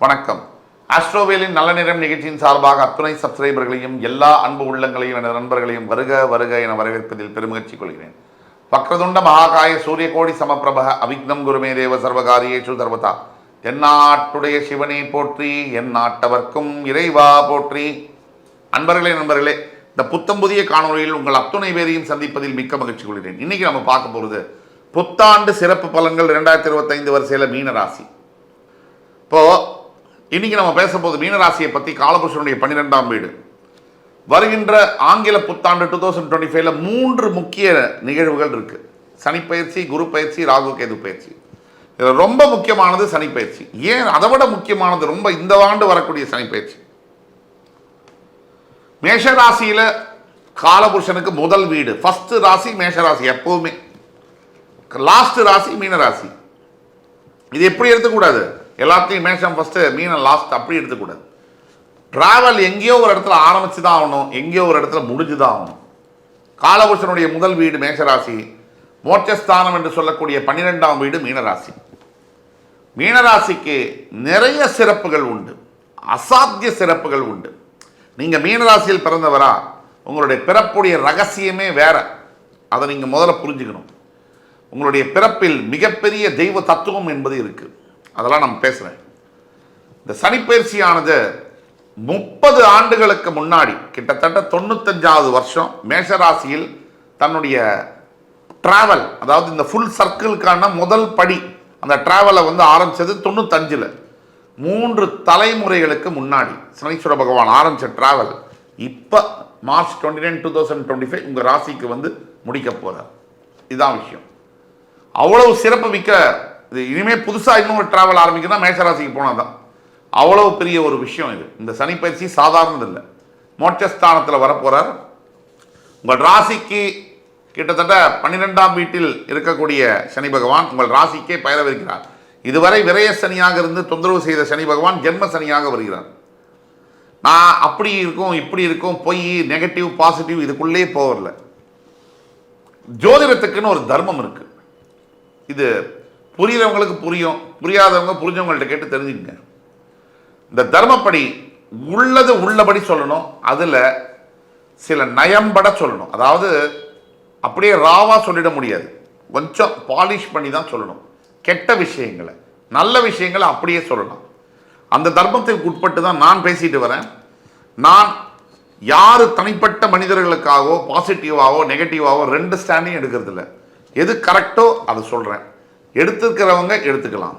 வணக்கம். ஆஸ்ட்ரோவேலின் நல்ல நேரம் நிகழ்ச்சியின் சார்பாக அத்துணை சப்ஸ்கிரைபர்களையும் எல்லா அன்பு உள்ளங்களையும் எனது நண்பர்களையும் வருக வருக என வரவேற்பதில் பெருமகிழ்ச்சி கொள்கிறேன். வக்ரதுண்ட மகாகாய சூரியகோடி சமப்பிரப அவிக்னம் குருமே தேவ சர்வகாரியேஷு சர்வதா. தென்னாட்டுடைய சிவனை போற்றி என் நாட்டவர்க்கும் இறைவா போற்றி. அன்பர்களே நண்பர்களே இந்த புத்தம் புதிய காணொளியில் உங்கள் அத்துணை பேரையும் சந்திப்பதில் மிக்க மகிழ்ச்சி கொள்கிறேன். இன்னைக்கு நம்ம பார்க்க போகிறது புத்தாண்டு சிறப்பு பலன்கள் இரண்டாயிரத்தி இருபத்தைந்து வரிசையில் மீன ராசி. இன்றைக்கி இன்னைக்கு நம்ம பேசும்போது மீனராசியை பற்றி காலபுருஷனுடைய பன்னிரெண்டாம் வீடு. வருகின்ற ஆங்கில புத்தாண்டு டூ தௌசண்ட் டுவெண்ட்டி ஃபைவ்ல மூன்று முக்கிய நிகழ்வுகள் இருக்குது சனிப்பயிற்சி குரு பயிற்சி ராகு கேது பயிற்சி. இதில் ரொம்ப முக்கியமானது சனிப்பயிற்சி. ஏன்? அதை விட முக்கியமானது ரொம்ப இந்த ஆண்டு வரக்கூடிய சனிப்பயிற்சி. மேஷராசியில் காலபுருஷனுக்கு முதல் வீடு. ஃபஸ்ட்டு ராசி மேஷராசி எப்போவுமே. லாஸ்ட் ராசி மீனராசி. இது எப்படி எடுத்துக்கூடாது எல்லாத்தையும் மேஷம் ஃபஸ்ட்டு மீனை லாஸ்ட் அப்படி எடுத்துக்கூடாது. ட்ராவல் எங்கேயோ ஒரு இடத்துல ஆரம்பிச்சு தான் ஆகணும். எங்கேயோ ஒரு இடத்துல முடிஞ்சு தான் ஆகணும். காலபுருஷனுடைய முதல் வீடு மேஷராசி. மோட்சஸ்தானம் என்று சொல்லக்கூடிய பன்னிரெண்டாம் வீடு மீனராசி. மீனராசிக்கு நிறைய சிறப்புகள் உண்டு. அசாத்திய சிறப்புகள் உண்டு. நீங்கள் மீனராசியில் பிறந்தவரா உங்களுடைய பிறப்புடைய ரகசியமே வேற. அதை நீங்கள் முதல்ல புரிஞ்சுக்கணும். உங்களுடைய பிறப்பில் மிகப்பெரிய தெய்வ தத்துவம் என்பது இருக்குது அதெல்லாம் நான் பேசுகிறேன் இந்த சனிப்பயிற்சியானது முப்பது ஆண்டுகளுக்கு முன்னாடி கிட்டத்தட்ட தொண்ணூத்தஞ்சாவது வருஷம் மேஷராசியில் தன்னுடைய ட்ராவல் அதாவது இந்த ஃபுல் சர்க்கிளுக்கான முதல் படி அந்த ட்ராவலை வந்து ஆரம்பித்தது தொண்ணூத்தஞ்சில். மூன்று தலைமுறைகளுக்கு முன்னாடி சனீஸ்வர பகவான் ஆரம்பித்த ட்ராவல் இப்போ March twenty nine two thousand twenty five உங்கள் ராசிக்கு வந்து முடிக்க போகிறார் இதுதான் விஷயம். அவ்வளவு சிறப்பு மிக்க இது இனிமேல் புதுசாக இன்னொரு ட்ராவல் ஆரம்பிக்கிறதா மேஷராசிக்கு போனால் தான் அவ்வளோ பெரிய ஒரு விஷயம் இது. இந்த சனிப்பயிற்சி சாதாரணது இல்லை. மோட்சஸ்தானத்தில் வரப்போகிறார் உங்கள் ராசிக்கு கிட்டத்தட்ட பன்னிரெண்டாம் வீட்டில் இருக்கக்கூடிய சனி பகவான் உங்கள் ராசிக்கே பயிரவிருக்கிறார். இதுவரை விரய சனியாக இருந்து தொந்தரவு செய்த சனி பகவான் ஜென்ம சனியாக வருகிறார். நான் அப்படி இருக்கும் இப்படி இருக்கும் பொய் நெகட்டிவ் பாசிட்டிவ் இதுக்குள்ளே போகல. ஜோதிடத்துக்குன்னு ஒரு தர்மம் இருக்குது இது புரியுறவங்களுக்கு புரியும் புரியாதவங்க புரிஞ்சவங்கள்ட்ட கேட்டு தெரிஞ்சுக்கங்க. இந்த தர்மப்படி உள்ளது உள்ளபடி சொல்லணும் அதில் சில நயம்பட சொல்லணும். அதாவது அப்படியே ராவாக சொல்லிட முடியாது. கொஞ்சம் பாலிஷ் பண்ணி தான் சொல்லணும். கெட்ட விஷயங்களை நல்ல விஷயங்களை அப்படியே சொல்லலாம் அந்த தர்மத்திற்கு உட்பட்டு தான் நான் பேசிட்டு வரேன். நான் யார் தனிப்பட்ட மனிதர்களுக்காகவோ பாசிட்டிவாகவோ நெகட்டிவாகவோ ரெண்டு ஸ்டாண்டையும் எடுக்கிறது இல்லை எது கரெக்டோ அதை சொல்கிறேன் எடுத்துக்கிறவங்க எடுத்துக்கலாம்.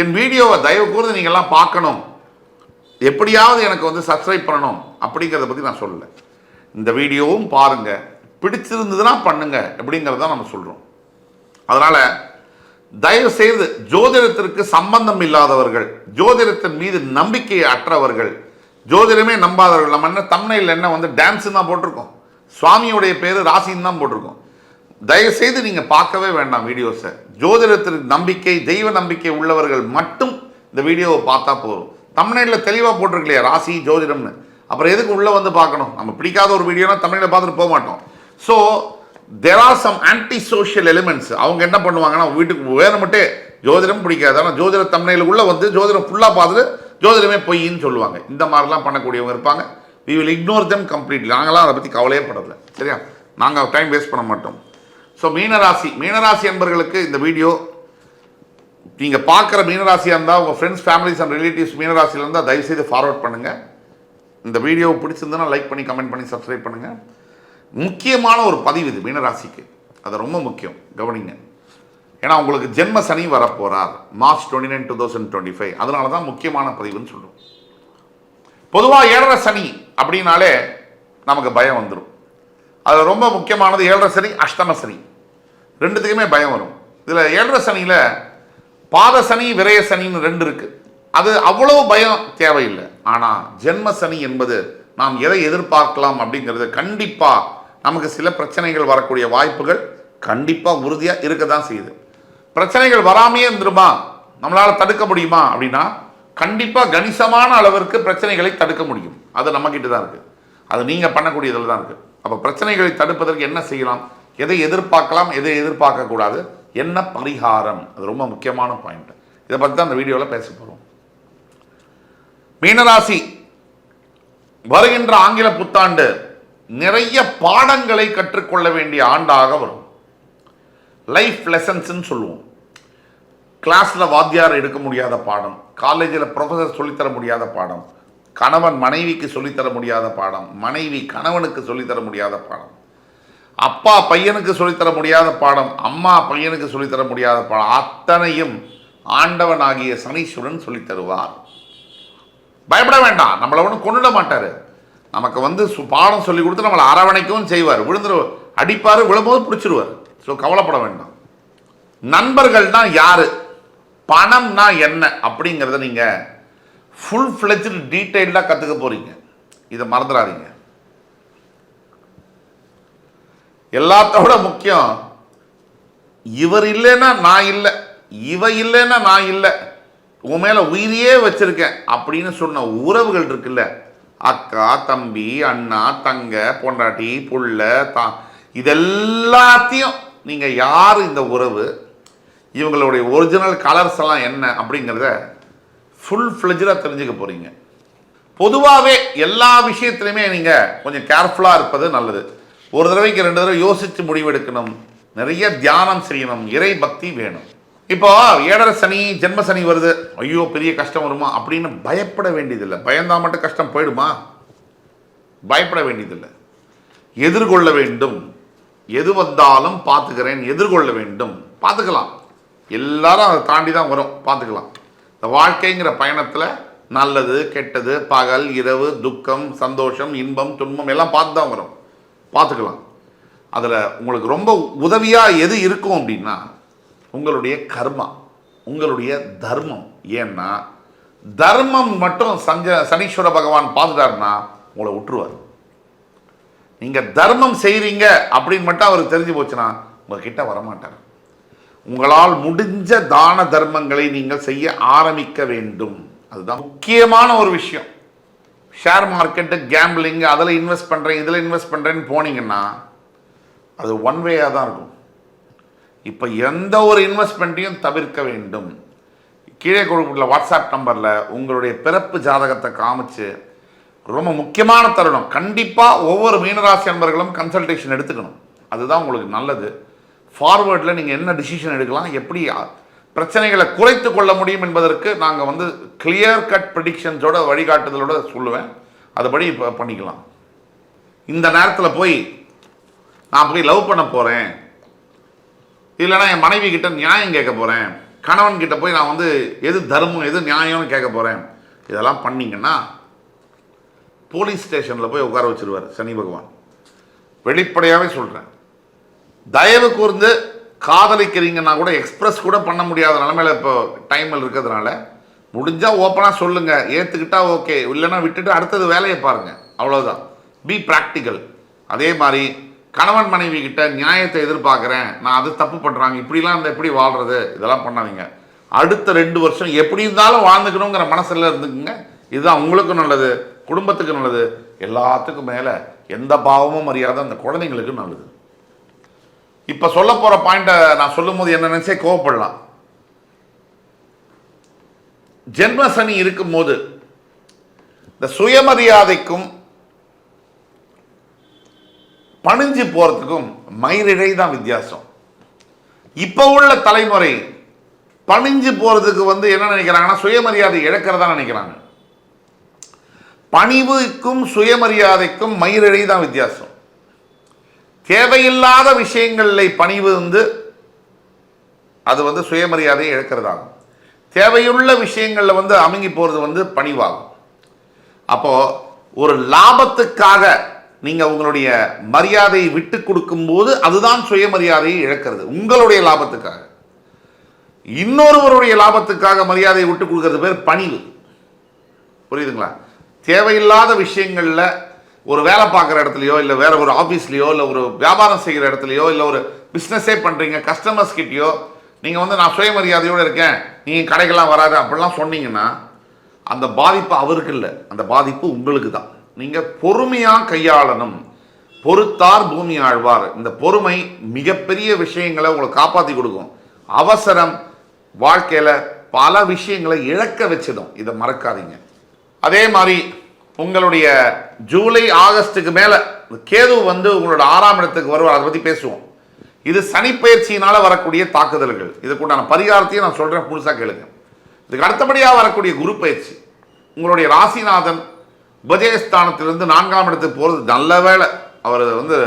என் வீடியோவை தயவு கூர்ந்து நீங்கள்லாம் பார்க்கணும். எப்படியாவது எனக்கு வந்து சப்ஸ்கிரைப் பண்ணணும் அப்படிங்கிறத பற்றி நான் சொல்லலை. இந்த வீடியோவும் பாருங்கள் பிடிச்சிருந்ததுன்னா பண்ணுங்க அப்படிங்கிறத நம்ம சொல்கிறோம் அதனால் தயவு செய்து ஜோதிடத்திற்கு சம்பந்தம் இல்லாதவர்கள் ஜோதிடத்தின் மீது நம்பிக்கை அற்றவர்கள் ஜோதிடமே நம்பாதவர்கள் நம்ம என்ன தமிழில் என்ன வந்து டான்ஸுன்னு தான் போட்டிருக்கோம். சுவாமியுடைய பேர் ராசின்னு தான் போட்டிருக்கோம். தயவுசெய்து நீங்கள் பார்க்கவே வேண்டாம் வீடியோஸை. ஜோதிடத்திற்கு நம்பிக்கை தெய்வ நம்பிக்கை உள்ளவர்கள் மட்டும் இந்த வீடியோவை பார்த்தா போதும். தமிழ்நாட்டில் தெளிவாக போட்டிருக்கலையா ராசி ஜோதிடம்னு. அப்புறம் எதுக்கு உள்ளே வந்து பார்க்கணும்? நம்ம பிடிக்காத ஒரு வீடியோனா தமிழில் பார்த்துட்டு போக மாட்டோம். So there are some anti social elements அவங்க என்ன பண்ணுவாங்கன்னா வீட்டுக்கு வேணுமட்டே ஜோதிடம் பிடிக்காது. ஆனால் ஜோதிட தமிழிலுக்குள்ளே வந்து ஜோதிடம் ஃபுல்லாக பார்த்துட்டு ஜோதிடமே பொய்ன்னு சொல்லுவாங்க. இந்த மாதிரிலாம் பண்ணக்கூடியவங்க இருப்பாங்க. We will ignore them completely நாங்களாம் அதை பற்றி கவலையே படலை. சரியா? நாங்கள் டைம் வேஸ்ட் பண்ண மாட்டோம். ஸோ மீனராசி மீனராசி என்பர்களுக்கு இந்த வீடியோ நீங்கள் பார்க்குற மீனராசியாக இருந்தால் உங்கள் ஃப்ரெண்ட்ஸ் ஃபேமிலிஸ் அண்ட் ரிலேட்டிவ்ஸ் மீனராசியில் இருந்தால் தயவுசெய்து ஃபார்வர்ட் பண்ணுங்கள் இந்த வீடியோ பிடிச்சிருந்ததுன்னா லைக் பண்ணி கமெண்ட் பண்ணி சப்ஸ்கிரைப் பண்ணுங்கள் முக்கியமான ஒரு பதிவு இது மீனராசிக்கு. அது ரொம்ப முக்கியம் கவனிங்க. ஏன்னா உங்களுக்கு ஜென்ம சனி வரப்போகிறார் March twenty nine two thousand twenty five அதனால தான் முக்கியமான பதிவுன்னு சொல்கிறோம் பொதுவாக ஏழரை சனி அப்படின்னாலே நமக்கு பயம் வந்துடும் அது ரொம்ப முக்கியமானது ஏழரை சனி அஷ்டம சனி. ரெண்டுத்துக்குமே பயம் வரும். இதில் ஏழரை சனியில் பாத சனி விரய சனின்னு ரெண்டு இருக்குது அது அவ்வளவு பயம் தேவையில்லை. ஆனால் ஜென்ம சனி என்பது நாம் எதை எதிர்பார்க்கலாம் அப்படிங்கிறது கண்டிப்பாக நமக்கு சில பிரச்சனைகள் வரக்கூடிய வாய்ப்புகள் கண்டிப்பாக உறுதியாக இருக்க தான் செய்யுது. பிரச்சனைகள் வராமையே இருந்துருமா? நம்மளால் தடுக்க முடியுமா அப்படின்னா கண்டிப்பாக கணிசமான அளவிற்கு பிரச்சனைகளை தடுக்க முடியும். அது நம்மக்கிட்ட தான் இருக்குது அது நீங்கள் பண்ணக்கூடியதில் தான் இருக்குது அப்போ பிரச்சனைகளை தடுப்பதற்கு என்ன செய்யலாம்? எதை எதிர்பார்க்கலாம் எதை எதிர்பார்க்கக்கூடாது என்ன பரிகாரம்? அது ரொம்ப முக்கியமான பாயிண்ட் இதை பற்றி தான் அந்த வீடியோவில் பேச போகிறோம் மீனராசி வருகின்ற ஆங்கில புத்தாண்டு நிறைய பாடங்களை கற்றுக்கொள்ள வேண்டிய ஆண்டாக வரும். லைஃப் லெசன்ஸ்ன்னு சொல்லுவோம். கிளாஸில் வாத்தியார் எடுக்க முடியாத பாடம் காலேஜில் ப்ரொஃபஸர் சொல்லித்தர முடியாத பாடம் கணவன் மனைவிக்கு சொல்லித்தர முடியாத பாடம் மனைவி கணவனுக்கு சொல்லித்தர முடியாத பாடம். அப்பா பையனுக்கு சொல்லித்தர முடியாத பாடம் அம்மா பையனுக்கு சொல்லித்தர முடியாத பாடம் அத்தனையும் ஆண்டவனாகிய சனீஸ்வரன் சொல்லித் தருவார். பயப்பட வேண்டாம் நம்மளை ஒன்றும் கொண்டுட மாட்டார். நமக்கு வந்து சு- பாடம் சொல்லி கொடுத்து நம்மளை அரவணைக்கவும் செய்வார். விழுந்துரு அடிப்பார் விழும்போது பிடிச்சிருவார். ஸோ கவலைப்பட வேண்டாம். நண்பர்கள்னா யார்? பணம்னா என்ன அப்படிங்கிறத நீங்கள் ஃபுல் ஃப்ளெஜ்டு டீட்டெயில்டாக கற்றுக்க போகிறீங்க இதை மறந்துடாதீங்க. எல்லாத்தோட முக்கியம் இவர் இல்லைன்னா நான் இல்லை இவ இல்லைன்னா நான் இல்லை உன் மேலே உயிரியே வச்சிருக்கேன் அப்படின்னு சொன்ன உறவுகள் இருக்குல்ல. அக்கா தம்பி அண்ணா தங்க பொண்டாட்டி புள்ள தா இதெல்லாத்தையும் நீங்கள் யார் இந்த உறவு? இவங்களுடைய ஒரிஜினல் கலர்ஸ் எல்லாம் என்ன அப்படிங்கிறத ஃபுல் ஃப்ளெஜாக தெரிஞ்சுக்க போகிறீங்க பொதுவாகவே எல்லா விஷயத்துலையுமே நீங்கள் கொஞ்சம் கேர்ஃபுல்லாக இருப்பது நல்லது. ஒரு தடவைக்கு ரெண்டு தடவை யோசித்து முடிவெடுக்கணும். நிறைய தியானம் செய்யணும். இறை பக்தி வேணும். இப்போ ஏழரை சனி ஜென்ம சனி வருது. ஐயோ பெரிய கஷ்டம் வருமா அப்படின்னு பயப்பட வேண்டியதில்லை. பயந்தா மட்டும் கஷ்டம் போயிடுமா? பயப்பட வேண்டியதில்லை. எதிர்கொள்ள வேண்டும். எது வந்தாலும் பார்த்துக்கிறேன். எதிர்கொள்ள வேண்டும். பார்த்துக்கலாம். எல்லாரும் அதை தாண்டி தான் வரும். பார்த்துக்கலாம். இந்த வாழ்க்கைங்கிற பயணத்தில் நல்லது கெட்டது பகல் இரவு துக்கம் சந்தோஷம் இன்பம் துன்பம் எல்லாம் பார்த்து தான் வரும். பார்த்துக்கலாம். அதில் உங்களுக்கு ரொம்ப உதவியாக எது இருக்கும் அப்படின்னா உங்களுடைய கர்மா உங்களுடைய தர்மம். ஏன்னா தர்மம் மட்டும் சஞ்ச சனீஸ்வர பகவான் பார்த்துட்டாருன்னா உங்களை விட்டுருவார். நீங்கள் தர்மம் செய்கிறீங்க அப்படின்னு மட்டும் அவருக்கு தெரிஞ்சு போச்சுன்னா உங்ககிட்ட வரமாட்டார். உங்களால் முடிஞ்ச தான தர்மங்களை நீங்கள் செய்ய ஆரம்பிக்க வேண்டும். அதுதான் முக்கியமான ஒரு விஷயம். ஷேர் மார்க்கெட்டு கேம்பிளிங் அதில் இன்வெஸ்ட் பண்ணுறேன் இதில் இன்வெஸ்ட் பண்ணுறேன்னு போனீங்கன்னா அது ஒன் வேயாக தான் இருக்கும். இப்போ எந்த ஒரு இன்வெஸ்ட்மெண்ட்டையும் தவிர்க்க வேண்டும். கீழே கொடுக்கப்பட்டுள்ள வாட்ஸ்அப் நம்பரில் உங்களுடைய பிறப்பு ஜாதகத்தை காமிச்சு ரொம்ப முக்கியமான தருணம். கண்டிப்பாக ஒவ்வொரு மீனராசி நண்பர்களும் கன்சல்டேஷன் எடுத்துக்கணும். அதுதான் உங்களுக்கு நல்லது. ஃபார்வேர்டில் நீங்கள் என்ன டிசிஷன் எடுக்கலாம் எப்படி பிரச்சனைகளை குறைத்து கொள்ள முடியும் என்பதற்கு நாங்கள் வந்து கிளியர் கட் ப்ரிடிக்ஷன்ஸோட வழிகாட்டுதலோட சொல்லுவேன். அதுபடி இப்போ பண்ணிக்கலாம். இந்த நேரத்தில் போய் நான் போய் லவ் பண்ண போகிறேன் இல்லைன்னா என் மனைவி கிட்ட நியாயம் கேட்க போகிறேன் கணவன் கிட்ட போய் நான் வந்து எது தர்மம் எது நியாயம்னு கேட்க போகிறேன் இதெல்லாம் பண்ணிங்கன்னா போலீஸ் ஸ்டேஷனில் போய் உட்கார வச்சிருவார் சனி பகவான். வெளிப்படையாகவே சொல்கிறேன் தயவு கூர்ந்து காதலிக்கிறீங்கன்னா கூட எக்ஸ்பிரஸ் கூட பண்ண முடியாத நிலமையில இப்போ டைமில் இருக்கிறதுனால முடிஞ்சால் ஓப்பனாக சொல்லுங்கள் ஏற்றுக்கிட்டா ஓகே இல்லைன்னா விட்டுட்டு அடுத்தது வேலையை பாருங்கள் அவ்வளோதான் பி ப்ராக்டிக்கல் அதே மாதிரி கணவன் மனைவி கிட்ட நியாயத்தை எதிர்பார்க்குறேன். நான் அது தப்பு பண்ணுறாங்க இப்படிலாம் இந்த எப்படி வாழ்கிறது இதெல்லாம் பண்ணாதீங்க. அடுத்த ரெண்டு வருஷம் எப்படி இருந்தாலும் வாழ்ந்துக்கணுங்கிற மனசில் இருந்துக்குங்க. இதுதான் உங்களுக்கும் நல்லது குடும்பத்துக்கு நல்லது. எல்லாத்துக்கும் மேலே எந்த பாவமும் அறியாத அந்த குழந்தைங்களுக்கு நல்லது. இப்போ சொல்ல போகிற பாயிண்ட்டை நான் சொல்லும் போது என்ன நினைச்சே கோவப்படலாம். ஜென்ம சனி இருக்கும்போது இந்த சுயமரியாதைக்கும் பணிஞ்சு போகிறதுக்கும் மயிரிழை தான் வித்தியாசம். இப்போ உள்ள தலைமுறை பணிஞ்சு போகிறதுக்கு வந்து என்ன நினைக்கிறாங்கன்னா சுயமரியாதை இழக்கிறதா நினைக்கிறாங்க. பணிவுக்கும் சுயமரியாதைக்கும் மயிரிழை தான் வித்தியாசம். தேவையில்லாத விஷயங்களில் பணிவு வந்து அது வந்து சுயமரியாதையை இழக்கிறதாகும். தேவையுள்ள விஷயங்களில் வந்து அமுங்கி போகிறது வந்து பணிவாகும். அப்போது ஒரு லாபத்துக்காக நீங்கள் உங்களுடைய மரியாதையை விட்டு கொடுக்கும்போது அதுதான் சுயமரியாதையை இழக்கிறது உங்களுடைய லாபத்துக்காக. இன்னொருவருடைய லாபத்துக்காக மரியாதையை விட்டு கொடுக்கறது பேர் பணிவு. புரியுதுங்களா? தேவையில்லாத விஷயங்களில் ஒரு வேலை பார்க்குற இடத்துலையோ இல்லை வேற ஒரு ஆஃபீஸ்லேயோ இல்லை ஒரு வியாபாரம் செய்கிற இடத்துலையோ இல்லை ஒரு பிஸ்னஸே பண்ணுறீங்க கஸ்டமர்ஸ் கிட்டயோ நீங்கள் வந்து நான் சுயமரியாதையோடு இருக்கேன் நீங்கள் கடைக்கெல்லாம் வராது அப்படிலாம் சொன்னீங்கன்னா அந்த பாதிப்பு அவருக்கு இல்லை. அந்த பாதிப்பு உங்களுக்கு தான். நீங்கள் பொறுமையாக கையாளணும். பொறுத்தார் பூமி ஆழ்வார். இந்த பொறுமை மிகப்பெரிய விஷயங்களை உங்களை காப்பாற்றி கொடுக்கும். அவசரம் வாழ்க்கையில் பல விஷயங்களை இழக்க வச்சிடும். இதை மறக்காதீங்க. அதே மாதிரி உங்களுடைய ஜூலை ஆகஸ்ட்டுக்கு மேலே கேது வந்து உங்களோட ஆறாம் இடத்துக்கு வருவார். அதை பற்றி பேசுவோம். இது சனிப்பயிற்சியினால் வரக்கூடிய தாக்குதல்கள். இதுக்குண்டான பரிகாரத்தையும் நான் சொல்கிறேன் புதுசாக கேளுங்க. இதுக்கு அடுத்தபடியாக வரக்கூடிய குரு பயிற்சி. உங்களுடைய ராசிநாதன் உபஜயஸ்தானத்திலிருந்து நான்காம் இடத்துக்கு போகிறது நல்ல வேளை. அவர் வந்து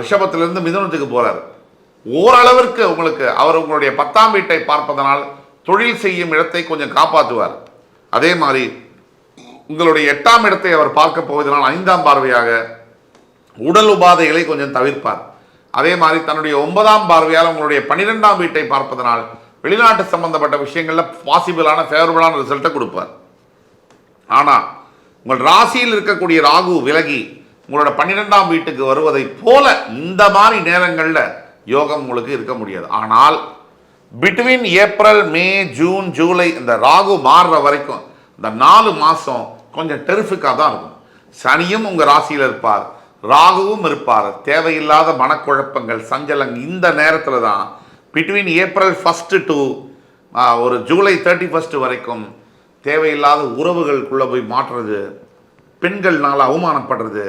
ரிஷபத்திலிருந்து மிதுனத்துக்கு போகிறார் ஓரளவிற்கு உங்களுக்கு அவர் உங்களுடைய பத்தாம் வீட்டை பார்ப்பதனால் தொழில் செய்யும் இடத்தை கொஞ்சம் காப்பாற்றுவார். அதே மாதிரி உங்களுடைய எட்டாம் இடத்தை அவர் பார்க்க போவதனால் ஐந்தாம் பார்வையாக உடல் உபாதைகளை கொஞ்சம் தவிர்ப்பார். அதே மாதிரி தன்னுடைய ஒன்பதாம் பார்வையால் உங்களுடைய பன்னிரெண்டாம் வீட்டை பார்ப்பதனால் வெளிநாட்டு சம்பந்தப்பட்ட விஷயங்களில் பாசிபிளான ஃபேவரபிளான ரிசல்ட்டை கொடுப்பார். ஆனால் உங்கள் ராசியில் இருக்கக்கூடிய ராகு விலகி உங்களோட பன்னிரெண்டாம் வீட்டுக்கு வருவதைப் போல இந்த மாதிரி நேரங்களில் யோகம் உங்களுக்கு இருக்க முடியாது. ஆனால் between April May June July இந்த ராகு மாறுற வரைக்கும் இந்த நாலு மாதம் கொஞ்சம் டெரிஃபிக்காக தான் இருக்கும். சனியும் உங்கள் ராசியில் இருப்பார். ராகுவும் இருப்பார். தேவையில்லாத மனக்குழப்பங்கள் சஞ்சலங் இந்த நேரத்தில் தான் பிட்வீன் ஏப்ரல் ஃபஸ்ட்டு டு ஒரு ஜூலை தேர்ட்டி ஃபஸ்ட்டு வரைக்கும் தேவையில்லாத உறவுகளுக்குள்ளே போய் மாற்றுறது பெண்கள்னால் அவமானப்படுறது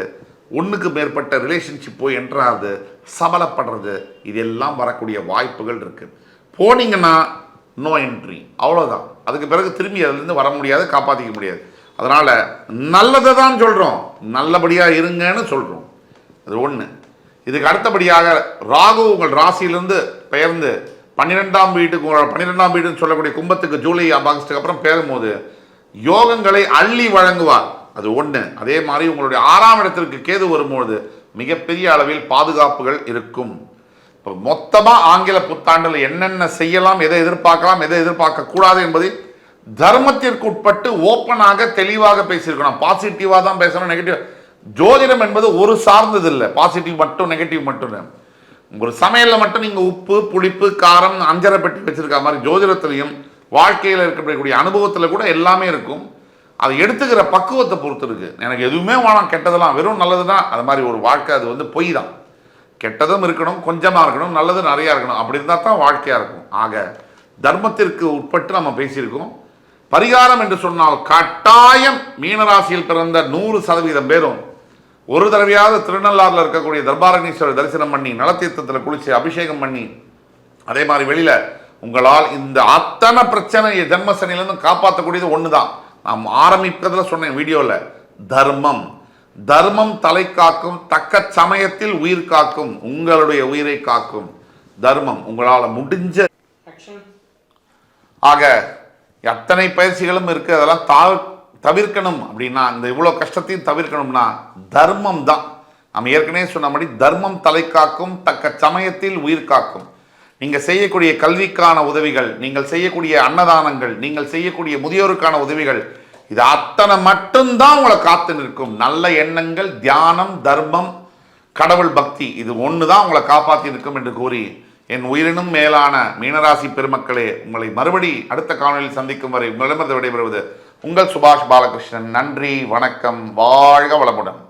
ஒன்றுக்கு மேற்பட்ட ரிலேஷன்ஷிப் போய் என்ட்ராது சபலப்படுறது இதெல்லாம் வரக்கூடிய வாய்ப்புகள் இருக்குது போனீங்கன்னா நோ என்ட்ரி அவ்வளோதான் அதுக்கு பிறகு திரும்பி அதுலேருந்து வர முடியாது காப்பாற்றிக்க முடியாது. அதனால் நல்லதை தான் சொல்கிறோம் நல்லபடியாக இருங்கன்னு சொல்கிறோம் அது ஒன்று இதுக்கு அடுத்தபடியாக ராகு உங்கள் ராசியிலிருந்து பெயர்ந்து பன்னிரெண்டாம் வீட்டுக்கு பன்னிரெண்டாம் வீடுன்னு சொல்லக்கூடிய கும்பத்துக்கு ஜூலை ஆகஸ்ட்டுக்கு அப்புறம் பேரும்போது யோகங்களை அள்ளி வழங்குவார். அது ஒன்று அதே மாதிரி உங்களுடைய ஆறாம் இடத்திற்கு கேது வரும்பொழுது மிகப்பெரிய அளவில் பாதுகாப்புகள் இருக்கும். இப்போ மொத்தமாக ஆங்கில புத்தாண்டில் என்னென்ன செய்யலாம் எதை எதிர்பார்க்கலாம் எதை எதிர்பார்க்கக்கூடாது என்பதை தர்மத்திற்கு உட்பட்டு ஓப்பனாக தெளிவாக பேசியிருக்கணும். பாசிட்டிவாக தான் பேசணும் நெகட்டிவ் ஜோதிடம் என்பது ஒரு சார்ந்தது இல்லை பாசிட்டிவ் மட்டும் நெகட்டிவ் மட்டும். இல்லை ஒரு சமையலில் மட்டும் நீங்கள் உப்பு புளிப்பு காரம் அஞ்சரை பெட்டி வச்சுருக்க மாதிரி ஜோதிடத்துலையும் வாழ்க்கையில் இருக்கக்கூடிய அனுபவத்தில் கூட எல்லாமே இருக்கும். அதை எடுத்துக்கிற பக்குவத்தை பொறுத்து இருக்குது எனக்கு எதுவுமே வேணாம். கெட்டதெல்லாம் வெறும் நல்லது தான் அது மாதிரி ஒரு வாழ்க்கை அது வந்து பொய் தான். கெட்டதும் இருக்கணும் கொஞ்சமாக இருக்கணும் நல்லது நிறையா இருக்கணும். அப்படி இருந்தால் தான் வாழ்க்கையாக இருக்கும். ஆக தர்மத்திற்கு உட்பட்டு நம்ம பேசியிருக்கோம். பரிகாரம் என்று சொன்னால் கட்டாயம் மீனராசியில் பிறந்த நூறு சதவீதம் பேரும் ஒரு தடவையாவது திருநள்ளாறில் இருக்கக்கூடிய தர்பாரணீஸ்வரர் தரிசனம் பண்ணி நலத்தீர்த்தத்தில் குளிச்சு அபிஷேகம் பண்ணி அதே மாதிரி வெளியில உங்களால் இந்த அத்தனை பிரச்சனையை ஜென்ம சனியிலிருந்து காப்பாற்றக்கூடியது ஒன்று தான் நாம் ஆரம்பிப்பதில் சொன்னேன் வீடியோவில் தர்மம். தர்மம் தலை காக்கும் தக்க சமயத்தில் உயிர் காக்கும் உங்களுடைய உயிரை காக்கும் தர்மம். உங்களால் முடிஞ்ச ஆக அத்தனை பயிற்சிகளும் இருக்குது அதெல்லாம் தா தவிர்க்கணும் அப்படின்னா இந்த இவ்வளோ கஷ்டத்தையும் தவிர்க்கணும்னா தர்மம் தான். நம்ம ஏற்கனவே சொன்னபடி தர்மம் தலை காக்கும் தக்க சமயத்தில் உயிர் காக்கும். நீங்கள் செய்யக்கூடிய கல்விக்கான உதவிகள் நீங்கள் செய்யக்கூடிய அன்னதானங்கள் நீங்கள் செய்யக்கூடிய முதியோருக்கான உதவிகள் இது அத்தனை மட்டும்தான் உங்களை காத்து நிற்கும். நல்ல எண்ணங்கள் தியானம் தர்மம் கடவுள் பக்தி இது ஒன்று தான் உங்களை காப்பாற்றி நிற்கும் என்று கூறி என் உயிரினும் மேலான மீனராசி பெருமக்களே உங்களை மறுபடி அடுத்த காணொலியில் சந்திக்கும் வரை உங்களிடமிருந்து விடைபெறுவது உங்கள் சுபாஷ் பாலகிருஷ்ணன். நன்றி வணக்கம் வாழ்க வளமுடன்.